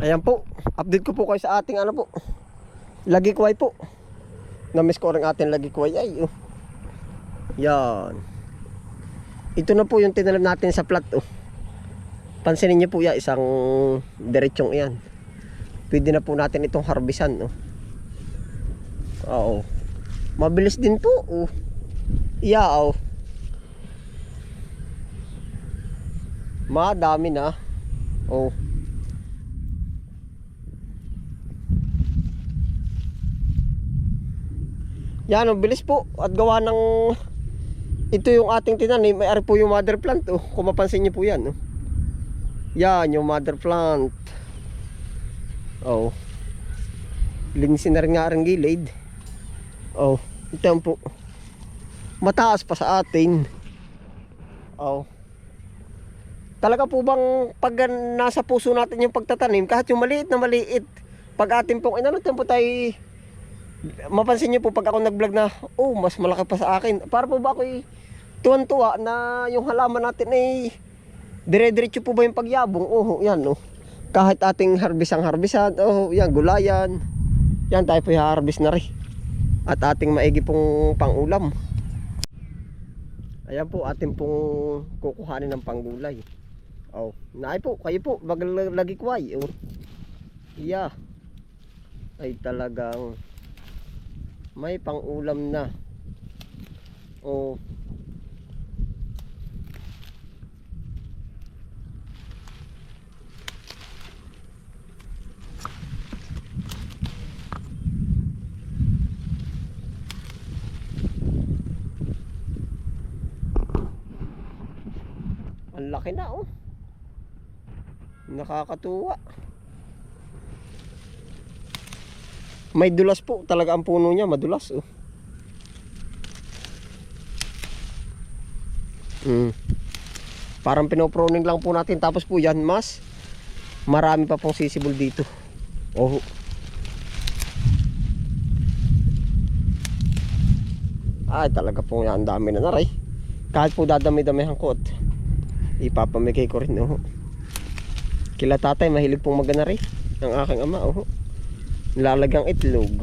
Ayan po, update ko po kayo sa ating ano po. Lagi kuway po. Na-miss ko rin ating lagi kuway ay. Oh. Yan. Ito na po yung tinanim natin sa plat oh. Pansinin niyo po ya isang diretsong iyan. Pwede na po natin itong harbisan oh. Oo. Mabilis din po oh. Iya oh. Madami na. Oh. Yan, ang bilis po. At gawa ng... Ito yung ating tinanim. May ari po yung mother plant. Oh. Kung mapansin niyo po yan. Oh. Yan, yung mother plant. Oh. Linisin na rin nga ang gilid. Oh. Ito po. Mataas pa sa atin. Oh. Talaga po bang pag nasa puso natin yung pagtatanim, kahit yung maliit na maliit, pag atin pong inano po tayo mapansin niyo po pag ako nag-vlog na, oh, mas malaki pa sa akin. Para po ba ako tuwan-tuwa na yung halaman natin ay dire-diretso po ba yung pagyabong? Oh, yan, oh. Kahit ating harbisang harbisan, oh, yan, gulayan. Yan, tayo po i-harvest na rin. At ating maigi pong pangulam. Ayan po, ating pong kukuhanin ng panggulay. Oh, naay po, kayo po, wag lagi kway. Oh. Yeah. Ay talagang may pangulam na. Oh. Ang laki na oh. Nakakatuwa. May dulas po talaga ang puno niya, madulas oh. Mm. Parang pinoproning lang po natin tapos po yan mas marami pa pong sisibol dito. Oh. Ay talaga po yan, dami na naray. Kahit po dadami-damihan ko at ipapamigay ko rin oh. Kila tatay mahilig pong magana rin ng aking ama oh. Nilalagang itlog.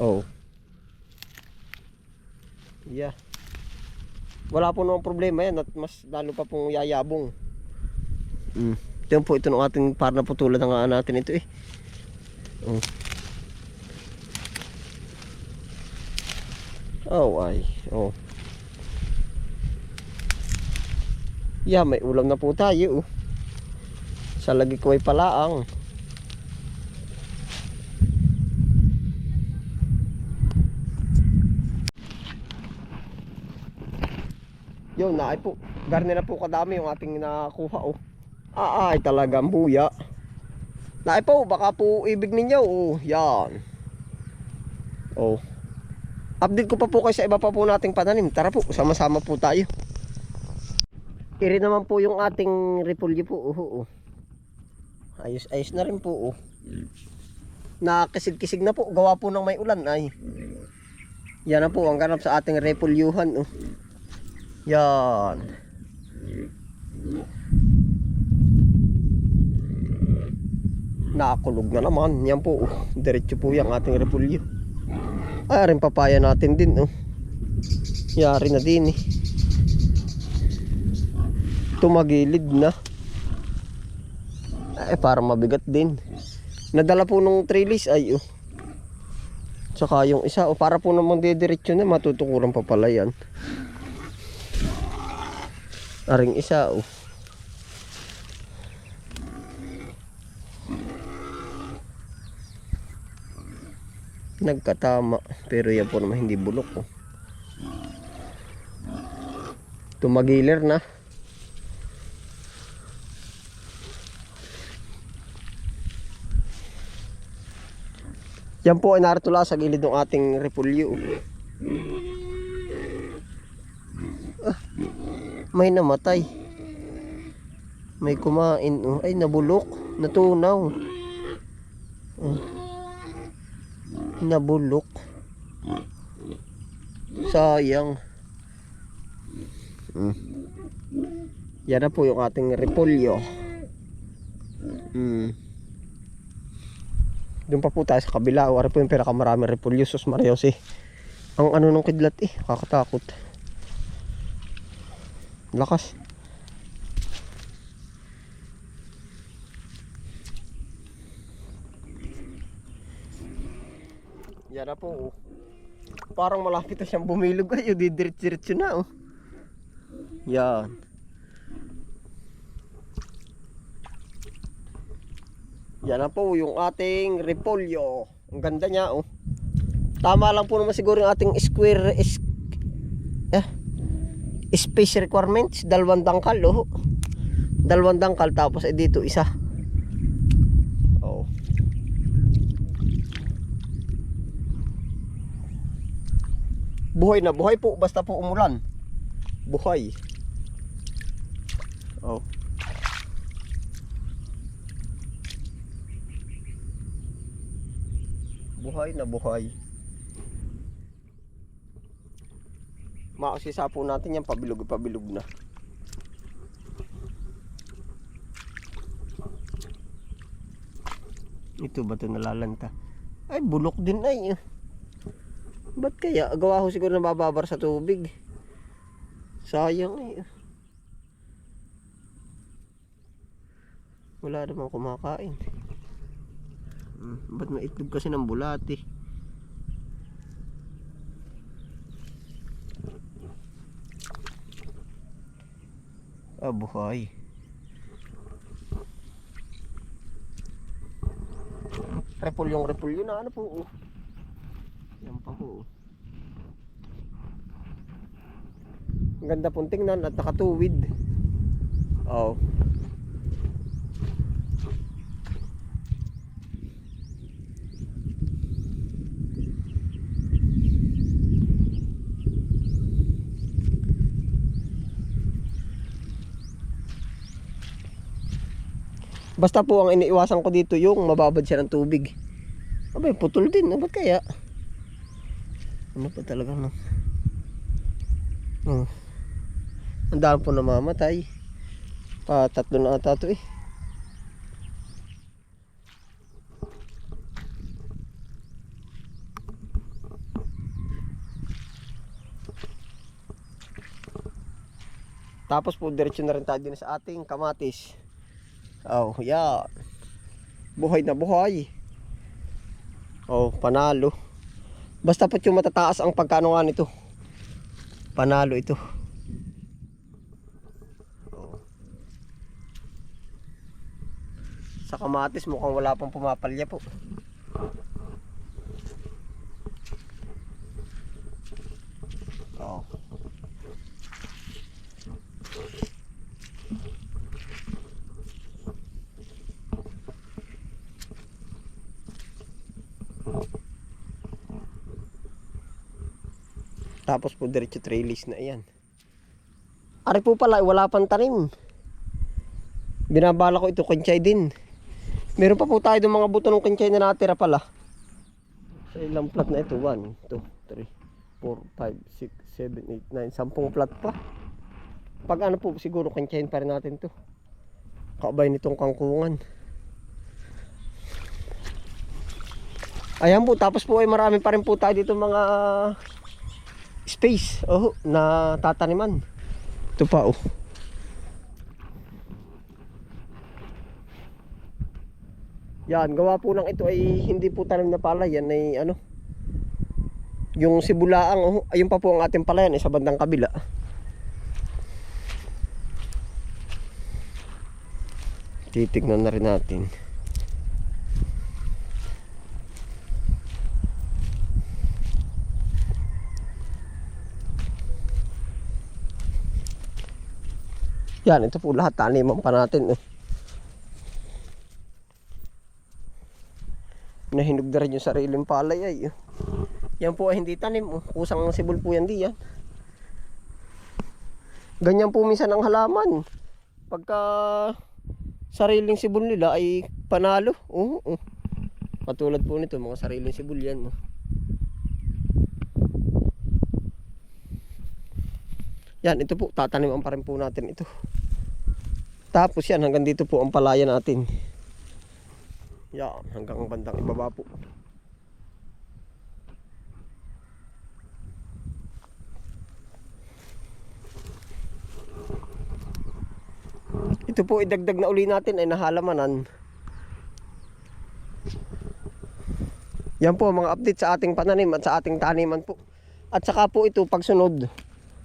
Oh. Yeah. Wala po namang problema yan at mas lalo pa pong yayabong. Mm. Ito po, ito nung ating para na putulan nga natin ito eh. Oh. Oh ay. Oh. Yeah, may ulam na po tayo. Oh. Sa lagi ko ay palaang. Yun, naay po. Garni na po kadami yung ating nakuha oh. Ah, ay talagang buya. Naay po, baka po ibig ninyo oh. Yan. Oh. Update ko pa po kayo sa iba pa po nating pananim. Tara po, sama-sama po tayo. Iri naman po yung ating repolyo po. Oh, oh. Ayos, ayos na rin po. Oh. Nakisig-kisig na po. Gawa po ng may ulan ay. Yan na po ang ganap sa ating repolyuhan. Oh. Yan. Nakakulog na naman. Yan po. Oh. Diretso po yung ating repolyo. Ay, rin papaya natin din. Oh. Yari na din eh. Tumagilid na. Ay, parang mabigat din. Nadala po nung trellis ay oh. Tsaka yung isa, oh, para po namang didiretso na, matutukuran pa pala yan. Aring isa, oh. Nagkatama, pero yan po naman hindi bulok, oh. Tumagiler na. Yan po ay naratula sa gilid ng ating repulyo. Ah, may namatay. May kumain. Oh. Ay, nabulok. Natunaw. Oh. Nabulok. Sayang. Mm. Yan na po yung ating repolyo. Mm. Doon pa po tayo sa kabila. Wari po yung pinakamaraming repolyo. Sus Marios. Ang ano nung kidlat eh. Kakatakot. Lakas. Yan na po. oh. Parang malapit na siyang bumilog kayo. Didiretso-diretso na oh. Yan. Yan na po yung ating repolyo. Ang ganda niya oh. Tama lang po naman siguro yung ating square is eh, space requirements. Dalawang dangkal oh. Dalawang dangkal tapos eh dito isa. Oh. Buhay na buhay po basta po umulan. Buhay. Oh. Buhay na buhay. Mausisa po natin yan pabilog pabilog na. Ito ba ito nalalanta? Ay bulok din ay. Ba't kaya? Gawa ko siguro na bababar sa tubig. Sayang eh. Wala namang kumakain. Ba't may itlog kasi ng bulati? Ah, buhay. Repulyong repulyo na ano po. oh. Yan pa po. oh. Ang ganda pong tingnan at nakatuwid. Oh. Basta po ang iniiwasan ko dito yung mababad siya ng tubig. Abay, putol din. Ano ba't kaya? Ano pa talaga no? Oh. Ang dami po namamatay. Pa tatlo na ata to eh. Tapos po diretso na rin tayo din sa ating kamatis. Oh, yeah. Buhay na buhay. Oh, panalo. Basta po yung matataas ang pagkano nga nito. Panalo ito. Oh. Sa kamatis mukhang wala pang pumapalya po. Oh. Tapos po diretso trellis na yan. Ari po pala, wala pang tanim. Binabala ko ito kinchay din. Meron pa po tayo ng mga buto ng kinchay na natira pala. Sa ilang plat na ito? 1, 2, 3, 4, 5, 6, 7, 8, 9, 10 plat pa. Pag ano po, siguro kinchay pa rin natin to. Kaabay nitong kangkungan. Ayan po, tapos po ay marami pa rin po tayo dito mga space oh, na tataniman. Ito pa oh. Yan, gawa po ng ito ay hindi po tanim na pala. Yan ay ano. Yung sibulaang, oh, ayun pa po ang ating palayan eh, sa bandang kabila. Titignan na rin natin. Yan, ito po lahat taniman pa natin. Eh. Nahinog na rin yung sariling palay ay. eh. Yan po ay hindi tanim. Oh. Kusang sibol po yan di yan. Ganyan po minsan ang halaman. Pagka sariling sibol nila ay panalo. Oo. Oh, Katulad po nito, mga sariling sibol yan. Oh. Yan, ito po, tataniman pa rin po natin ito. Tapos yan, hanggang dito po ang palaya natin. Yan, hanggang bandang ibaba po. Ito po idagdag na uli natin ay nahalamanan. Yan po mga update sa ating pananim at sa ating taniman po. At saka po ito pagsunod,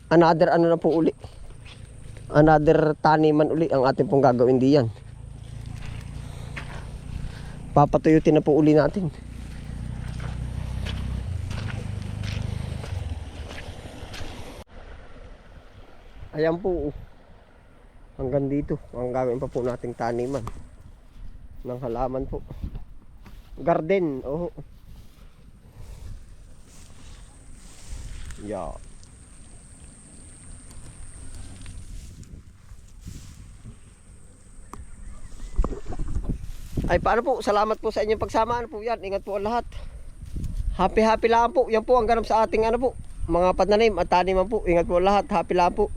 another ano na po uli. Another taniman uli ang ating pong gagawin diyan. Papatuyutin na po uli natin. Ayan po. Hanggang dito. Ang gagawin pa po nating taniman. Ng halaman po. Garden. Oh. Yeah. Ay paano po? Salamat po sa inyong pagsama. Ano po yan? Ingat po ang lahat. Happy happy lang po. Yan po ang ganap sa ating ano po. Mga pananim at taniman po. Ingat po lahat. Happy lang po.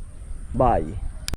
Bye.